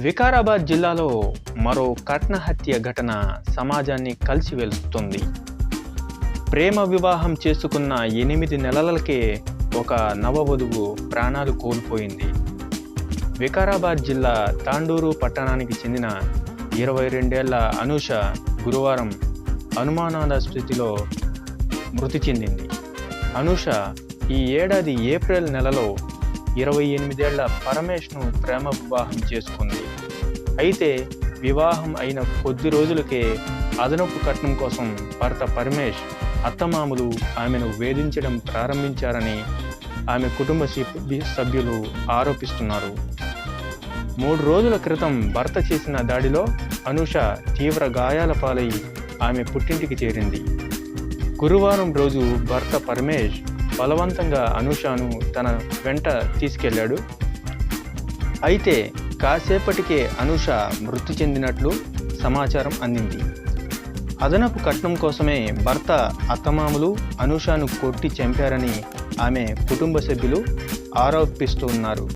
వికారాబాద్ జిల్లాలో మరో కట్నహత్య ఘటన సమాజాన్ని కలిసివెలుస్తుంది ప్రేమ వివాహం చేసుకున్న ఎనిమిది నెలలకే ఒక నవవధువు ప్రాణాలు కోల్పోయింది. వికారాబాద్ జిల్లా తాండూరు పట్టణానికి చెందిన ఇరవై రెండేళ్ళ అనూష గురువారం అనుమానాస్పృతిలో మృతి చెందింది. అనూష ఈ ఏడాది ఏప్రిల్ నెలలో ఇరవై ఎనిమిదేళ్ళ పరమేష్ను ప్రేమ వివాహం చేసుకుంది. అయితే వివాహం అయిన కొద్ది రోజులకే అదనపు కట్నం కోసం భర్త పరమేష్ అత్తమామలు ఆమెను వేధించడం ప్రారంభించారని ఆమె కుటుంబ సభ్యు- సభ్యులు ఆరోపిస్తున్నారు. మూడు రోజుల క్రితం భర్త చేసిన దాడిలో అనుష తీవ్ర గాయాల పాలై ఆమె పుట్టింటికి చేరింది. గురువారం రోజు భర్త పరమేష్ బలవంతంగా అనుషాను తన వెంట తీసుకెళ్ళాడు. అయితే కాసేపటికే అనుష మృతి చెందినట్లు సమాచారం అందింది. అదనపు కట్నం కోసమే భర్త అత్తమామలు అనుషను కొట్టి చంపారని ఆమె కుటుంబ సభ్యులు ఆరోపిస్తున్నారు